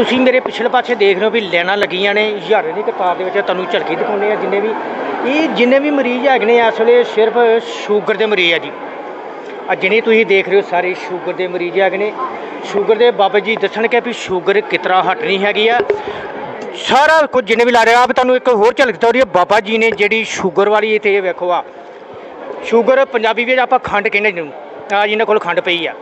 ਤੁਸੀਂ ਮੇਰੇ ਪਿਛਲੇ ਪਾਸੇ ਦੇਖ ਰਹੇ ਹੋ ਵੀ ਲਾਈਨਾਂ ਲੱਗੀਆਂ ਨੇ, ਹਜ਼ਾਰਾਂ ਦੀ ਕਤਾਰ ਦੇ ਵਿੱਚ ਤੁਹਾਨੂੰ ਝਲਕੀ ਦਿਖਾਉਂਦੇ ਆ ਜਿੰਨੇ ਵੀ, ਇਹ ਜਿੰਨੇ ਵੀ ਮਰੀਜ਼ ਹੈਗੇ ਨੇ, ਇਸ ਵੇਲੇ ਸਿਰਫ ਸ਼ੂਗਰ ਦੇ ਮਰੀਜ਼ ਆ ਜੀ। ਆ ਜਿਹੜੇ ਤੁਸੀਂ ਦੇਖ ਰਹੇ ਹੋ ਸਾਰੇ ਸ਼ੂਗਰ ਦੇ ਮਰੀਜ਼ ਹੈਗੇ ਨੇ। ਸ਼ੂਗਰ ਦੇ ਬਾਬਾ ਜੀ ਦੱਸਣਗੇ ਵੀ ਸ਼ੂਗਰ ਕਿਤਰਾ ਹਟਣੀ ਹੈਗੀ ਆ। ਸਾਰਾ ਕੁਝ ਜਿੰਨੇ ਵੀ ਲਾ ਰਿਹਾ ਆਪ ਤੁਹਾਨੂੰ ਇੱਕ ਹੋਰ ਝਲਕ ਦਿਖਾ ਰਹੀ ਹੈ ਬਾਬਾ ਜੀ ਨੇ ਜਿਹੜੀ ਸ਼ੂਗਰ ਵਾਲੀ ਇੱਥੇ ਇਹ ਵੇਖੋ ਆ। ਸ਼ੂਗਰ ਪੰਜਾਬੀ ਵਿੱਚ ਆਪਾਂ ਖੰਡ ਕਹਿੰਦੇ ਜਿਹਨੂੰ, ਆ ਜਿਹਨਾਂ ਕੋਲ ਖੰਡ ਪਈ ਆ।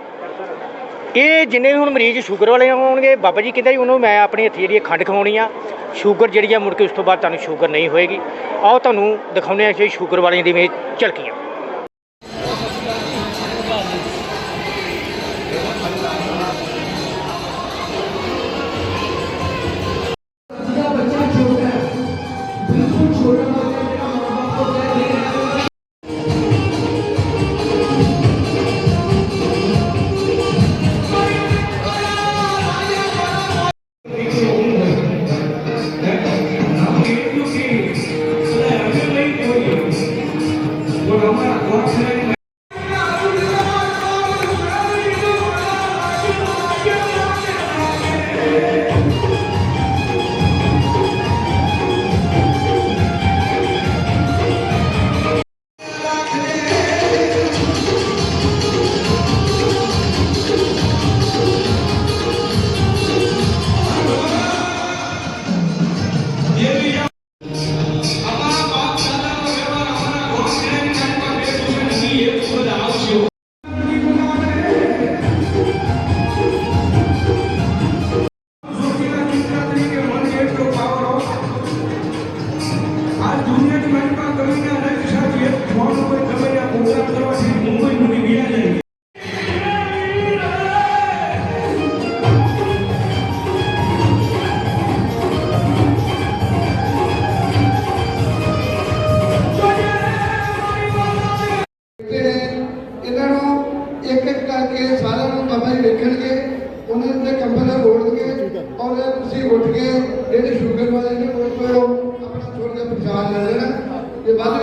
ਇਹ ਜਿੰਨੇ ਵੀ ਹੁਣ ਮਰੀਜ਼ ਸ਼ੂਗਰ ਵਾਲੇ ਹੋਣਗੇ, ਬਾਬਾ ਜੀ ਕਹਿੰਦਾ ਜੀ, ਉਹਨੂੰ ਮੈਂ ਆਪਣੀ ਹੱਥੀ ਜਿਹੜੀ ਇਹ ਖੰਡ ਖਵਾਉਣੀ ਆ, ਸ਼ੂਗਰ ਜਿਹੜੀ ਆ ਮੁੜ ਕੇ ਉਸ ਤੋਂ ਬਾਅਦ ਤੁਹਾਨੂੰ ਸ਼ੂਗਰ ਨਹੀਂ ਹੋਏਗੀ। ਆਓ ਤੁਹਾਨੂੰ ਦਿਖਾਉਂਦੇ ਆ ਕਿ ਸ਼ੂਗਰ ਵਾਲਿਆਂ ਦੀ ਵੀ ਝਲਕੀਆਂ।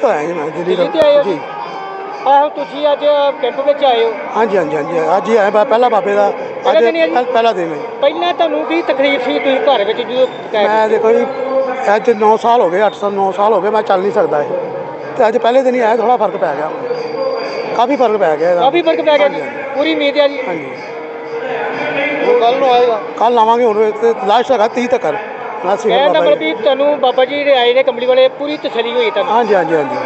ਤੋਂ ਆਇਆ ਜੀ ਮੈਂ ਦਿੱਲੀ ਦਿੱਲੀ ਤੋਂ। ਆਏ ਹੋ? ਜੀ। ਆਹੋ ਤੁਸੀਂ ਅੱਜ ਕੈਂਪ ਵਿੱਚ ਆਏ ਹੋ? ਹਾਂਜੀ ਹਾਂਜੀ ਹਾਂਜੀ। ਅੱਜ ਹੀ ਬਾ- ਪਹਿਲਾ ਬਾਬੇ ਦਾ। ਅੱਜ ਪਹਿਲਾ ਦਿਨ ਹੀ ਹੈ ਜੀ? ਪਹਿ- ਪਹਿਲਾ ਦਿਨ ਹੈ। ਜੀ। ਪਹਿਲਾਂ ਤੁਹਾਨੂੰ ਕੀ ਤਕਲੀਫ ਸੀ ਤੁਸੀਂ ਘਰ ਵਿੱਚ ਜਦੋਂ ਮੈਂ ਦੇਖੋ ਜੀ ਅੱਜ 9 ਸਾਲ ਹੋ ਗਏ 8 ਸਾਲ 9 ਸਾਲ ਹੋ ਗਏ ਮੈਂ ਚੱਲ ਨਹੀਂ ਸਕਦਾ ਇਹ। ਤੇ ਅੱਜ ਪਹਿਲੇ ਦਿਨ ਹੀ ਆਇਆ ਥੋੜਾ ਫ਼ਰਕ ਪੈ ਗਿਆ। ਕਾਫੀ ਫ਼ਰਕ ਪੈ ਗਿਆ ਇਹਦਾ। ਕਾਫੀ ਫ਼ਰਕ ਪੈ ਗਿਆ ਜੀ ਹਾਂਜੀ, ਪੂਰੀ ਉਮੀਦ ਹੈ ਜੀ? ਹਾਂਜੀ। ਕੱਲ ਨੂੰ ਆਏਗਾ। ਕੱਲ ਆਵਾਂਗੇ ਹੁਣ ਤੇ ਲਾਸਟ ਹੈਗਾ 30 ਤੱਕ। ਹੈਗਾ ਨੰਬਰ ਬਾਬਾ ਜੀ। ਵੀ ਤੁਹਾਨੂੰ ਬਾਬਾ ਜੀ ਜਿਹੜੇ ਆਏ ਨੇ ਕੰਬਲੀ ਵਾਲੇ ਪੂਰੀ ਤਸੱਲੀ ਹੋਈ ਤੁਹਾਨੂੰ। ਹਾਂਜੀ ਹਾਂਜੀ ਹਾਂਜੀ।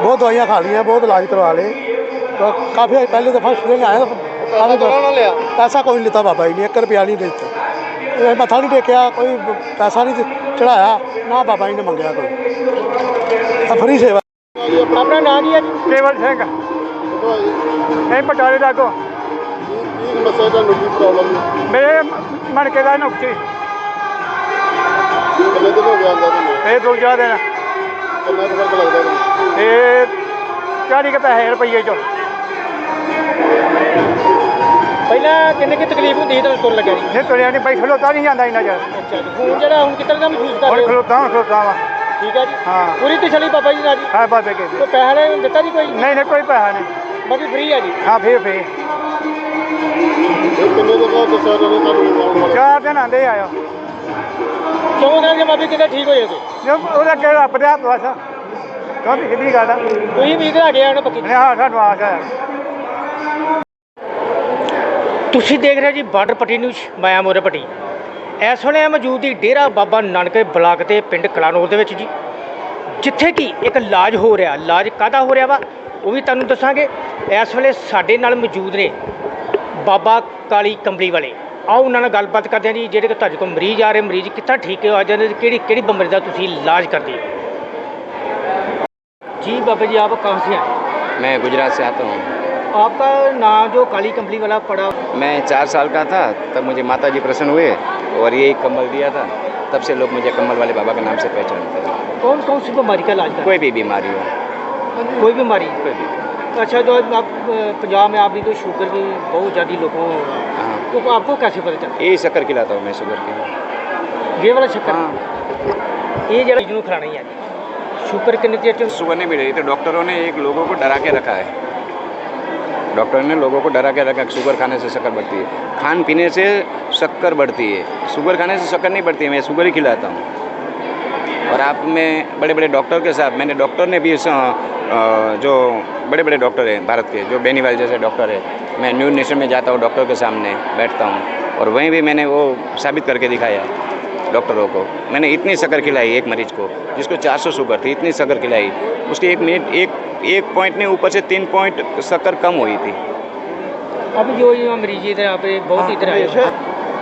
ਬਹੁਤ ਦਵਾਈਆਂ ਖਾ ਲਈਆਂ ਬਹੁਤ ਇਲਾਜ ਕਰਵਾ ਲਏ। ਤਾਂ ਕਾਫੀ ਪਹਿਲੇ ਤਾਂ ਫਸਟ ਦਿਨ ਆਇਆ ਤਾਂ ਕਾਫੀ ਲਿਆ? ਪੈਸਾ ਕੋਈ ਨਹੀਂ ਲਿੱਤਾ ਬਾਬਾ ਜੀ ਨੇ 1 ਰੁਪਿਆ ਨਹੀਂ ਦਿੱਤਾ। ਇਹ ਮੱਥਾ ਨਹੀਂ ਟੇਕਿਆ ਕੋਈ ਪੈਸਾ ਨਹੀਂ ਚੜਾਇਆ ਨਾ ਬਾਬਾ ਜੀ ਨੇ ਮੰਗਿਆ ਕੋਈ। ਆ ਫਰੀ ਸੇਵਾ। ਆਪਣਾ ਨਾਮ ਕੀ ਹੈ ਜੀ? ਕੇਵਲ ਸਿੰਘ। ਨਹੀਂ ਪਟਾਲੇ ਦਾ ਕੋ ਕੀ ਮਸਲੇ ਤੁਹਾਨੂੰ ਕੀ ਪ੍ਰੋਬਲਮ ਹੈ? ਮੇਰੇ ਮਣਕੇ ਦਾ ਨੁਕਤੀ ਕਿੰਨੇ ਦਿਨ ਹੋ ਤੁਹਾਨੂੰ ਇਹ ਦੂਜਾ ਦਿਨ। ਕਿੰਨਾ ਕੁ ਫ਼ਰਕ ਲੱਗਦਾ ਤੁਹਾਨੂੰ? ਇਹ 40 ਕੇ ਪੈਸੇ ਰੁਪਈਏ ਚੋਂ। ਪਹਿਲਾਂ ਕਿੰਨੇ ਕੀ ਤਕਲੀਫ ਹੁੰਦੀ ਸੀ ਤੁਹਾਨੂੰ ਤੁਰ ਲੱਗਿਆ ਜੇ ਤੁਰਿਆ ਨਹੀਂ ਬਈ ਖਲੋਤਾ ਨਹੀਂ ਜਾਂਦਾ ਇੰਨਾ ਚਿਰ। ਅੱਛਾ ਜੀ ਹੁਣ ਜਿਹੜਾ ਹੁਣ ਕਿਤਨਾ ਦਾ ਮਹਿਸੂਸ ਕਰ ਹੁਣ ਰਹੇ ਹੋ? ਖਲੋਤਾ ਹੁਣ ਖਲੋਤਾ ਵਾ। ਠੀਕ ਹੈ ਜੀ। ਹਾਂ। ਪੂਰੀ ਤਸੱਲੀ ਬਾਬਾ ਜੀ ਨਾਲ ਜੀ? ਹਾਂ ਬਾਬੇ ਕੇ ਕੋਈ ਪੈਸਾ ਲੈ ਦਿੱਤਾ ਜੀ ਕੋਈ? ਨਹੀਂ ਨਹੀਂ ਕੋਈ ਪੈਸਾ ਨਹੀਂ। ਬਾਕੀ ਫ੍ਰੀ ਹੈ ਜੀ। ਹਾਂ ਫੇਰ ਫੇਰ। ਇਹ ਕਿੰਨੇ ਦਿਨ ਦਾ ਦੱਸਿਆ ਤੁਹਾਨੂੰ ਆਉਣ ਵਾਲਾ? ਚਾਰ ਦਿਨ ਆਂਦੇ ਆਇਓ। ਦੇ ਬਾਬੇ ਕਿਤੇ ਠੀਕ ਹੋ ਜਾਓਗੇ ਜੋ ਉਹਦਾ ਕਿ ਰੱਬ ਦੇ ਹੱਥ ਵਸ ਕਾਹਦੀ ਕਿੱਡੀ ਗੱਲ ਆ? ਤੁਸੀਂ ਪੱਕੀ ਹਾਂ ਹੈ ਦੇਖ ਰਹੇ ਜੀ ਬਾਰਡਰ ਪੱਟੀ ਨਿਊਜ਼ ਮਾਇਆ ਮੋਰੇ ਪੱਟੀ। ਇਸ ਵੇਲੇ ਮੌਜੂਦ ਦੀ ਡੇਰਾ ਬਾਬਾ ਨਾਨਕ ਬਲਾਕ ਤੇ ਪਿੰਡ ਕਲਾਨੌਰ ਦੇ ਵਿੱਚ ਜੀ। ਜਿੱਥੇ ਕਿ ਇੱਕ ਇਲਾਜ ਹੋ ਰਿਹਾ ਇਲਾਜ ਕਾਹਦਾ ਹੋ ਰਿਹਾ ਵਾ ਉਹ ਵੀ ਤੁਹਾਨੂੰ ਦੱਸਾਂਗੇ। ਇਸ ਵੇਲੇ ਸਾਡੇ ਨਾਲ ਮੌਜੂਦ ਨੇ ਬਾਬਾ ਕਾਲੀ ਕੰਬਲੀ ਵਾਲੇ। ਆਓ ਉਹਨਾਂ ਨਾਲ ਗੱਲਬਾਤ ਕਰਦੇ ਹਾਂ ਜੀ ਜਿਹੜੇ ਕਿ ਤੁਹਾਡੇ ਕੋਲ ਮਰੀਜ਼ ਆ ਰਹੇ ਮਰੀਜ਼ ਕਿੱਥਾਂ ਠੀਕ ਹੋ ਜਾਂਦੇ ਤੇ ਕਿਹੜੀ ਕਿਹੜੀ ਬਿਮਾਰੀ ਦਾ ਤੁਸੀਂ ਇਲਾਜ ਕਰਦੇ ਹੋ जी बाबा जी आप कहाँ से आए मैं गुजरात से आता हूँ आपका नाम जो काली कंपनी वाला पड़ा मैं चार साल का था तब मुझे माता जी प्रसन्न हुए और यही कम्बल दिया था तब से लोग मुझे कम्बल वाले बाबा के नाम से पहचानते हैं कौन कौन सी बीमारी का इलाज कोई भी बीमारी हो कर कोई बीमारी कोई भी अच्छा तो आप अ, पंजाब में आपकी तो शुगर की बहुत ज़्यादा लोगों को हाँ आपको आपको कैसे पता चला ये शक्कर खिलाता हूँ मैं शुगर के। ये वाला शक्कर हाँ। ये जरा बीजनू खिलाना ही है। शुगर के नीचे शुगर नहीं मिल रही तो डॉक्टरों ने एक लोगों को डरा के रखा है। डॉक्टर ने लोगों को डरा के रखा शुगर खाने से शक्कर बढ़ती है। खान पीने से शक्कर बढ़ती है। शुगर खाने से शक्कर नहीं बढ़ती है मैं शुगर ही खिलाता हूँ। और आप में बड़े बड़े डॉक्टर के साथ मैंने डॉक्टर ने भी जो बड़े बड़े डॉक्टर हैं भारत के जो बेनीवाल जैसे डॉक्टर है। मैं न्यू नेशन में जाता हूँ डॉक्टर के सामने बैठता हूँ और वहीं भी मैंने वो साबित करके दिखाया डॉक्टरों को। मैंने इतनी शक्कर खिलाई एक मरीज़ को जिसको 400 शुगर थी इतनी शक्कर खिलाई। उसकी एक मिनट एक एक पॉइंट नहीं ऊपर से तीन पॉइंट शक्कर कम हुई थी। अब जो ये मरीज़ इधर यहाँ पे बहुत इधर।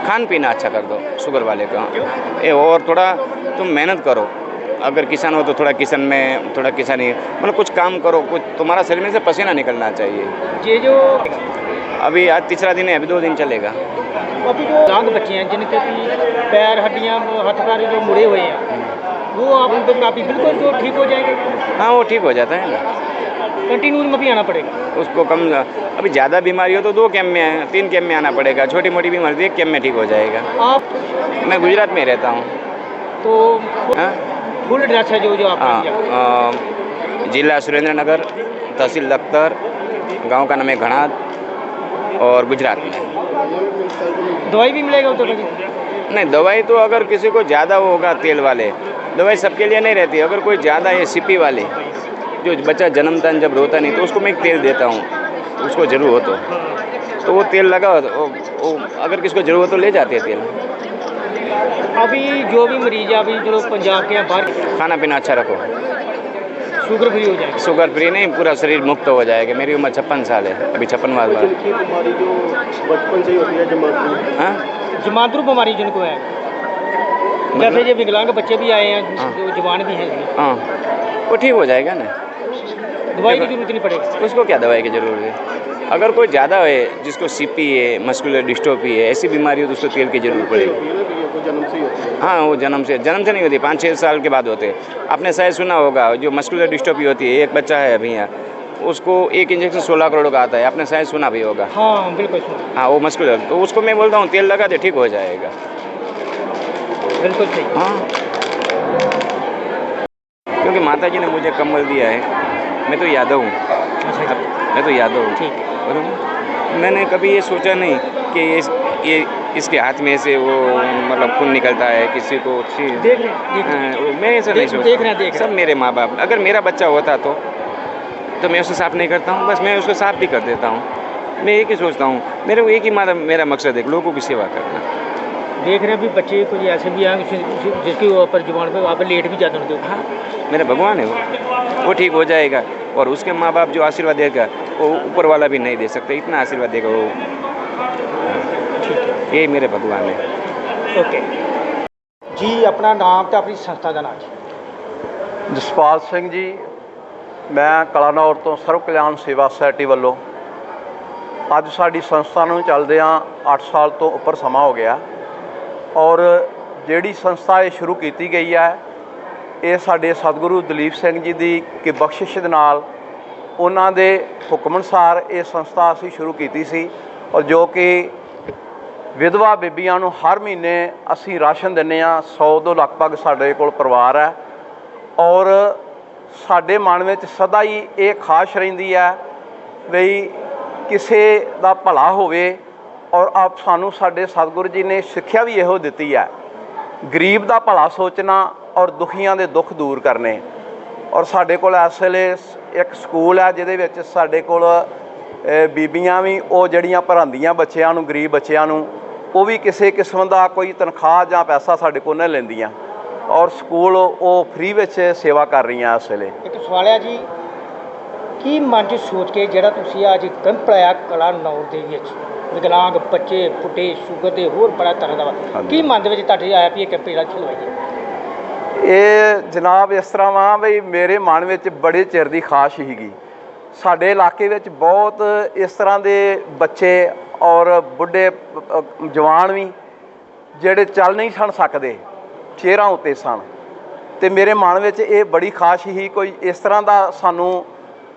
खान पीना अच्छा कर दो शुगर वाले का। ए और थोड़ा तुम मेहनत करो। अगर किसान हो तो थोड़ा किसान में थोड़ा किसानी मतलब कुछ काम करो कुछ तुम्हारा शरीर में से पसीना निकलना चाहिए। ये जो अभी आज तीसरा दिन है अभी दो दिन चलेगा। अभी जो लांग बच्चे हैं जिनके पैर हड्डियाँ हाथ पैर जो मुड़े हुए हैं वो आप उनके अभी बिल्कुल जो ठीक हो जाएँगे। हाँ वो ठीक हो जाता है ना। कंटिन्यू में भी आना पड़ेगा। उसको कम अभी ज़्यादा बीमारी हो तो दो कैम्प में तीन कैम्प में आना पड़ेगा। छोटी मोटी बीमारी तो एक कैम्प में ठीक हो जाएगा। आप मैं गुजरात में रहता हूँ। तो हाँ? फुल एड्रेस है जो जो आप हाँ जिला सुरेंद्र नगर तहसील लखतर गाँव का नाम है घणाद और गुजरात में। दवाई भी मिलेगा उधर कभी? नहीं दवाई तो अगर किसी को ज़्यादा होगा तेल वाले दवाई सबके लिए नहीं रहती। अगर कोई ज़्यादा है सीपी वाले जो बच्चा जन्मता जब रोता नहीं तो उसको मैं एक तेल देता हूँ। उसको ज़रूर हो तो तो वो तेल लगा तो वो, वो अगर किसको ज़रूरत हो तो ले जाते हैं तेल। अभी जो भी मरीज़ है अभी जो पंजाब के हैं बाहर खाना पीना अच्छा रखो। शुगर फ्री हो जाएगा। शुगर फ्री नहीं पूरा शरीर मुक्त हो जाएगा। मेरी उम्र छप्पन साल है अभी छप्पन बीमारी जो बचपन से ही होती है हाँ? जमातरू बीमारी जिनको है। जैसे मतलब ये विकलांग बच्चे भी आए हैं हाँ। जवान भी हैं। हाँ। वो ठीक हो जाएगा ना? दवाई की ज़रूरत नहीं पड़ेगी। उसको क्या दवाई की ज़रूरत है? अगर कोई ज़्यादा है जिसको सीपी है मस्कुलर डिस्टोपी है ऐसी बीमारी हो तो उसको तेल की ज़रूरत पड़ेगी। है वो जन्म से जन्म से से नहीं होती पाँच छः साल के बाद होते हैं। आपने शायद सुना होगा जो मस्कुलर डिस्टोपी होती है एक बच्चा है अभी यहाँ उसको एक इंजेक्शन सोलह करोड़ का आता है आपने शायद सुना भी होगा। हाँ बिल्कुल हाँ वो मस्कुलर तो उसको मैं बोलता हूँ तेल लगा दे ठीक हो जाएगा। बिल्कुल सही। हाँ। क्योंकि माता जी ने मुझे कम्बल दिया है मैं तो यादव हूँ। अच्छा मैं तो यादव हूँ। ठीक। मैंने कभी ये सोचा नहीं कि ये ये इसके हाथ में से वो मतलब खून निकलता है किसी को देख रहे हैं। मैं ऐसा नहीं सोचता। देख रहे देख रहे सब मेरे माँ बाप अगर मेरा बच्चा होता तो तो मैं उसको साफ़ नहीं करता हूँ बस मैं उसको साफ़ भी कर देता हूँ। मैं एक ही सोचता हूँ? मेरे को एक ही मेरा मकसद है लोगों की सेवा करना। देख रहे हैं भी बच्चे कुछ ऐसे भी हैं जिस- जिस- जिसके ऊपर जुबान पे आप लेट भी जाते हैं उनके ऊपर हाँ मेरा भगवान है वो वो ठीक हो जाएगा और उसके माँ बाप जो आशीर्वाद देगा वो ऊपर वाला भी नहीं दे सकते इतना आशीर्वाद देगा वो यही मेरे भगवान है ਓਕੇ ਜੀ ਆਪਣਾ ਨਾਮ ਤੇ ਆਪਣੀ ਸੰਸਥਾ ਦਾ ਨਾਮ ਜੀ ਜਸਪਾਲ ਸਿੰਘ ਜੀ ਮੈਂ ਕਲਾਨੌਰ ਤੋਂ ਸਰਵ ਕਲਿਆਣ ਸੇਵਾ ਸੁਸਾਇਟੀ ਵੱਲੋਂ ਅੱਜ ਸਾਡੀ ਸੰਸਥਾ ਨੂੰ ਚੱਲਦਿਆਂ 8 ਸਾਲ ਤੋਂ ਉੱਪਰ ਸਮਾਂ ਹੋ ਗਿਆ ਔਰ ਜਿਹੜੀ ਸੰਸਥਾ ਇਹ ਸ਼ੁਰੂ ਕੀਤੀ ਗਈ ਹੈ, ਇਹ ਸਾਡੇ ਸਤਿਗੁਰੂ ਦਲੀਪ ਸਿੰਘ ਜੀ ਦੀ ਕਿ ਬਖਸ਼ਿਸ਼ ਦੇ ਨਾਲ ਉਹਨਾਂ ਦੇ ਹੁਕਮ ਅਨੁਸਾਰ ਇਹ ਸੰਸਥਾ ਅਸੀਂ ਸ਼ੁਰੂ ਕੀਤੀ ਸੀ ਔਰ ਜੋ ਕਿ ਵਿਧਵਾ ਬੀਬੀਆਂ ਨੂੰ ਹਰ ਮਹੀਨੇ ਅਸੀਂ ਰਾਸ਼ਨ ਦਿੰਨੇ ਆ 100 ਤੋਂ ਲਗਭਗ ਸਾਡੇ ਕੋਲ ਪਰਿਵਾਰ ਹੈ ਔਰ ਸਾਡੇ ਮਨ ਵਿੱਚ ਸਦਾ ਹੀ ਇਹ ਖਾਸ਼ ਰਹਿੰਦੀ ਹੈ ਵੀ ਕਿਸੇ ਦਾ ਭਲਾ ਹੋਵੇ ਔਰ ਆਪ ਸਾਨੂੰ ਸਾਡੇ ਸਤਿਗੁਰੂ ਜੀ ਨੇ ਸਿੱਖਿਆ ਵੀ ਇਹੋ ਦਿੱਤੀ ਹੈ। ਗਰੀਬ ਦਾ ਭਲਾ ਸੋਚਣਾ ਔਰ ਦੁਖੀਆਂ ਦੇ ਦੁੱਖ ਦੂਰ ਕਰਨੇ। ਔਰ ਸਾਡੇ ਕੋਲ ਇਸ ਵੇਲੇ ਇੱਕ ਸਕੂਲ ਹੈ, ਜਿਹਦੇ ਵਿੱਚ ਸਾਡੇ ਕੋਲ ਬੀਬੀਆਂ ਵੀ, ਉਹ ਜਿਹੜੀਆਂ ਪੜ੍ਹਾਉਂਦੀਆਂ ਬੱਚਿਆਂ ਨੂੰ, ਗਰੀਬ ਬੱਚਿਆਂ ਨੂੰ, ਉਹ ਵੀ ਕਿਸੇ ਕਿਸਮ ਦਾ ਕੋਈ ਤਨਖਾਹ ਜਾਂ ਪੈਸਾ ਸਾਡੇ ਕੋਲ ਨਹੀਂ ਲੈਂਦੀਆਂ। ਔਰ ਸਕੂਲ ਉਹ ਫ੍ਰੀ ਵਿੱਚ ਸੇਵਾ ਕਰ ਰਹੀਆਂ ਇਸ ਵੇਲੇ। ਇੱਕ ਸਵਾਲ ਹੈ ਜੀ, ਕੀ ਮਨ 'ਚ ਸੋਚ ਕੇ ਜਿਹੜਾ ਤੁਸੀਂ ਅੱਜ ਕੈਂਪ ਕਲਾ ਨੌਰ ਦੇ ਵਿੱਚ? ਵਿਕਲਾਂਗ ਬੱਚੇ ਫੁੱਟੇ ਸ਼ੂਗਰ ਦੇ ਹੋਰ ਬੜਾ ਤਰ੍ਹਾਂ ਦਾ ਵਾ। ਕੀ ਮਨ ਦੇ ਵਿੱਚ ਤੁਹਾਡੇ ਆਇਆ ਵੀ ਇਹ ਕੈਂਪ ਜਿਹੜਾ ਚਲਵਾਈਏ ਇਹ ਜਨਾਬ ਇਸ ਤਰ੍ਹਾਂ ਵਾ ਵੀ ਮੇਰੇ ਮਨ ਵਿੱਚ ਬੜੇ ਚਿਰ ਦੀ ਖਾਸ਼ ਸੀਗੀ। ਸਾਡੇ ਇਲਾਕੇ ਵਿੱਚ ਬਹੁਤ ਇਸ ਤਰ੍ਹਾਂ ਦੇ ਬੱਚੇ ਔਰ ਬੁੱਢੇ ਅ, ਜਵਾਨ ਵੀ ਜਿਹੜੇ ਚੱਲ ਨਹੀਂ ਸਨ ਸਕਦੇ ਚਿਹਰਾ ਉੱਤੇ ਸਨ। ਤੇ ਮੇਰੇ ਮਨ ਵਿੱਚ ਇਹ ਬੜੀ ਖਾਸ਼ ਸੀ ਕੋਈ ਇਸ ਤਰ੍ਹਾਂ ਦਾ ਸਾਨੂੰ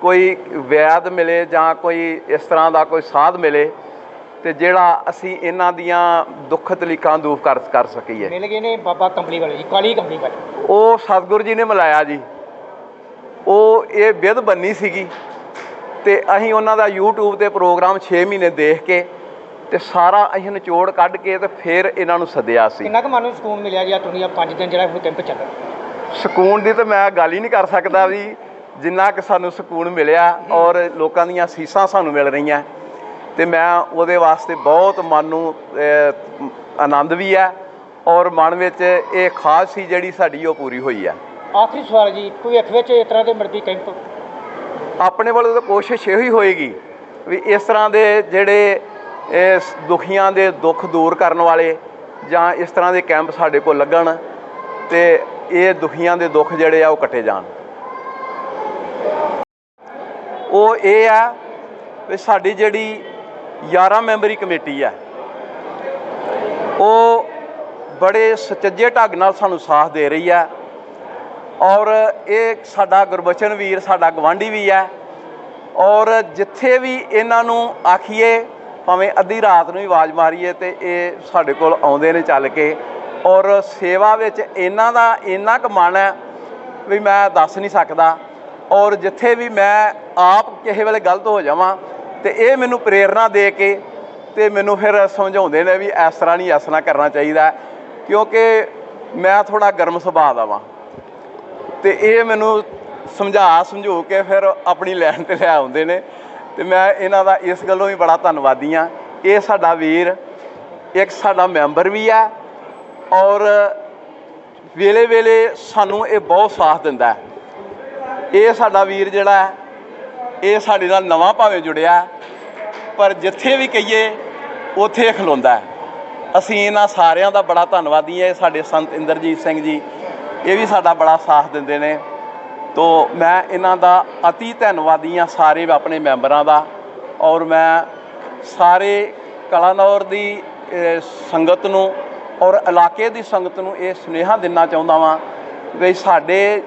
ਕੋਈ ਵੈਦ ਮਿਲੇ ਜਾਂ ਕੋਈ ਇਸ ਤਰ੍ਹਾਂ ਦਾ ਕੋਈ ਸਾਧ ਮਿਲੇ ਤੇ ਜਿਹੜਾ ਅਸੀਂ ਇਹਨਾਂ ਦੀਆਂ ਦੁੱਖ ਤਕਲੀਫਾਂ ਦੂਰ ਕਰ ਕਰ ਸਕੀਏ। ਮਿਲ ਗਏ ਨੇ ਬਾਬਾ ਕੰਪਨੀ ਵਾਲੇ ਜੀ ਕਾਲੀ ਕੰਪਨੀ ਵਾਲੇ। ਉਹ ਸਤਿਗੁਰੂ ਜੀ ਨੇ ਮਿਲਾਇਆ ਜੀ। ਉਹ ਇਹ ਵਿਧ ਬੰਨੀ ਸੀਗੀ ਤੇ ਅਸੀਂ ਉਹਨਾਂ ਦਾ YouTube ਤੇ ਪ੍ਰੋਗਰਾਮ 6 ਮਹੀਨੇ ਦੇਖ ਕੇ ਤੇ ਸਾਰਾ ਅਸੀਂ ਨਿਚੋੜ ਕੱਢ ਕੇ ਤੇ ਫਿਰ ਇਹਨਾਂ ਨੂੰ ਸੱਦਿਆ ਸੀ। ਕਿੰਨਾ ਕੁ ਮਨ ਨੂੰ ਸਕੂਨ ਮਿਲਿਆ ਜੀ ਆ ਦੁਨੀਆ 5 ਦਿਨ ਜਿਹੜਾ ਕੈਂਪ ਚੱਲ ਸਕੂਨ ਦੀ ਤਾਂ ਮੈਂ ਗੱਲ ਹੀ ਨਹੀਂ ਕਰ ਸਕਦਾ ਵੀ ਜਿੰਨਾ ਕਿ ਸਾਨੂੰ ਸਕੂਨ ਮਿਲਿਆ ਔਰ ਲੋਕਾਂ ਦੀਆਂ ਸੀਸਾਂ ਸਾਨੂੰ ਮਿਲ ਰਹੀਆਂ। ਤੇ ਮੈਂ ਉਹਦੇ ਵਾਸਤੇ ਬਹੁਤ ਮਨ ਨੂੰ ਆਨੰਦ ਵੀ ਹੈ ਔਰ ਮਨ ਵਿੱਚ ਇਹ ਖਾਸ ਸੀ ਜਿਹੜੀ ਸਾਡੀ ਉਹ ਪੂਰੀ ਹੋਈ ਹੈ। ਆਖਰੀ ਸਵਾਲ ਜੀ ਕੋਈ ਅੱਖ ਵਿੱਚ ਇਸ ਤਰ੍ਹਾਂ ਦੇ ਮਰਦੀ ਕੈਂਪ? ਆਪਣੇ ਵੱਲੋਂ ਤਾਂ ਕੋਸ਼ਿਸ਼ ਇਹੋ ਹੀ ਹੋਏਗੀ ਵੀ ਇਸ ਤਰ੍ਹਾਂ ਦੇ ਜਿਹੜੇ ਇਸ ਦੁਖੀਆਂ ਦੇ ਦੁੱਖ ਦੂਰ ਕਰਨ ਵਾਲੇ ਜਾਂ ਇਸ ਤਰ੍ਹਾਂ ਦੇ ਕੈਂਪ ਸਾਡੇ ਕੋਲ ਲੱਗਣ ਤੇ ਇਹ ਦੁਖੀਆਂ ਦੇ ਦੁੱਖ ਜਿਹੜੇ ਆ ਉਹ ਕੱਟੇ ਜਾਣ। ਉਹ ਇਹ ਆ ਵੀ ਸਾਡੀ ਜਿਹੜੀ 11 ਮੈਂਬਰੀ ਕਮੇਟੀ ਹੈ। ਉਹ ਬੜੇ ਸੁਚੱਜੇ ਢੰਗ ਨਾਲ ਸਾਨੂੰ ਸਾਥ ਦੇ ਰਹੀ ਹੈ। ਔਰ ਇਹ ਸਾਡਾ ਗੁਰਬਚਨ ਵੀਰ, ਸਾਡਾ ਗਵਾਂਢੀ ਵੀ ਹੈ। ਔਰ ਜਿੱਥੇ ਵੀ ਇਹਨਾਂ ਨੂੰ ਆਖੀਏ, ਭਾਵੇਂ ਅੱਧੀ ਰਾਤ ਨੂੰ ਹੀ ਆਵਾਜ਼ ਮਾਰੀਏ ਤੇ ਇਹ ਸਾਡੇ ਕੋਲ ਆਉਂਦੇ ਨੇ ਚੱਲ ਕੇ। ਔਰ ਸੇਵਾ ਵਿੱਚ ਇਹਨਾਂ ਦਾ ਇੰਨਾ ਕੁ ਮਨ ਹੈ ਵੀ ਮੈਂ ਦੱਸ ਨਹੀਂ ਸਕਦਾ। ਔਰ ਜਿੱਥੇ ਵੀ ਮੈਂ ਆਪ ਕਿਸੇ ਵੇਲੇ ਗਲਤ ਹੋ ਜਾਵਾਂ ਤੇ ਇਹ ਮੈਨੂੰ ਪ੍ਰੇਰਣਾ ਦੇ ਕੇ ਤੇ ਮੈਨੂੰ ਫਿਰ ਸਮਝਾਉਂਦੇ ਨੇ ਵੀ ਇਸ ਤਰ੍ਹਾਂ ਨਹੀਂ ਇਸ ਤਰ੍ਹਾਂ ਕਰਨਾ ਚਾਹੀਦਾ, ਕਿਉਂਕਿ ਮੈਂ ਥੋੜਾ ਗਰਮ ਸੁਭਾਅ ਦਾ ਵਾਂ। ਤੇ ਇਹ ਮੈਨੂੰ ਸਮਝਾ ਸਮਝੋ ਕੇ ਫਿਰ ਆਪਣੀ ਲਾਈਨ ਤੇ ਲੈ ਆਉਂਦੇ ਨੇ। ਤੇ ਮੈਂ ਇਹਨਾਂ ਦਾ ਇਸ ਗੱਲੋਂ ਵੀ ਬੜਾ ਧੰਨਵਾਦੀ ਆ ਇਹ ਸਾਡਾ ਵੀਰ, ਇੱਕ ਸਾਡਾ ਮੈਂਬਰ ਵੀ ਆ ਔਰ ਵੇਲੇ ਵੇਲੇ ਸਾਨੂੰ ਇਹ ਬਹੁਤ ਸਾਥ ਦਿੰਦਾ। ਹੈ ਇਹ ਸਾਡਾ ਵੀਰ ਜਿਹੜਾ ਹੈ ਇਹ ਸਾਡੇ ਨਾਲ ਨਵਾਂ ਭਾਵੇਂ ਜੁੜਿਆ। ਪਰ ਜਿੱਥੇ ਵੀ ਕਹੀਏ, ਉੱਥੇ ਖਲੋਂਦਾ ਹੈ। ਅਸੀਂ ਇਹਨਾਂ ਸਾਰਿਆਂ ਦਾ ਬੜਾ ਧੰਨਵਾਦੀ ਹੈ। ਸਾਡੇ ਸੰਤ ਇੰਦਰਜੀਤ ਸਿੰਘ ਜੀ, ਇਹ ਵੀ ਸਾਡਾ ਬੜਾ ਸਾਥ ਦਿੰਦੇ ਨੇ। ਤੋ ਮੈਂ ਇਹਨਾਂ ਦਾ ਅਤੀ ਧੰਨਵਾਦੀ ਹਾਂ ਸਾਰੇ ਆਪਣੇ ਮੈਂਬਰਾਂ ਦਾ। ਔਰ ਮੈਂ ਸਾਰੇ ਕਲਾਨੌਰ ਦੀ ਸੰਗਤ ਨੂੰ ਔਰ ਇਲਾਕੇ ਦੀ ਸੰਗਤ ਨੂੰ ਇਹ ਸੁਨੇਹਾ ਦੇਣਾ ਚਾਹੁੰਦਾ ਵਾਂ ਵੀ ਸਾਡੇ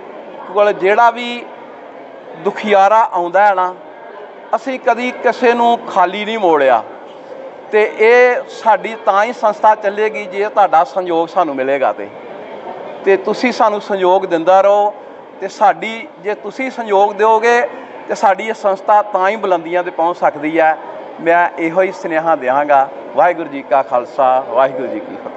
ਕੋਲ ਜਿਹੜਾ ਵੀ ਦੁਖਿਆਰਾ ਆਉਂਦਾ ਹੈ ਨਾ ਅਸੀਂ ਕਦੀ ਕਿਸੇ ਨੂੰ ਖਾਲੀ ਨਹੀਂ ਮੋੜਿਆ। ਤੇ ਇਹ ਸਾਡੀ ਤਾਂ ਹੀ ਸੰਸਥਾ ਚੱਲੇਗੀ ਜੇ ਤੁਹਾਡਾ ਸੰਯੋਗ ਸਾਨੂੰ ਮਿਲੇਗਾ ਤੇ। ਤੇ ਤੁਸੀਂ ਸਾਨੂੰ ਸੰਯੋਗ ਦਿੰਦਾ ਰਹੋ ਤੇ ਸਾਡੀ, ਜੇ ਤੁਸੀਂ ਸੰਯੋਗ ਦਿਓਗੇ ਤੇ ਸਾਡੀ ਇਹ ਸੰਸਥਾ ਤਾਂ ਹੀ ਬੁਲੰਦੀਆਂ ਤੇ ਪਹੁੰਚ ਸਕਦੀ ਹੈ। ਮੈਂ ਇਹੋ ਹੀ ਸੁਨੇਹਾ ਦਿਆਂਗਾ। ਵਾਹਿਗੁਰੂ ਜੀ ਕਾ ਖਾਲਸਾ, ਵਾਹਿਗੁਰੂ ਜੀ ਕੀ ਫਤਿਹ।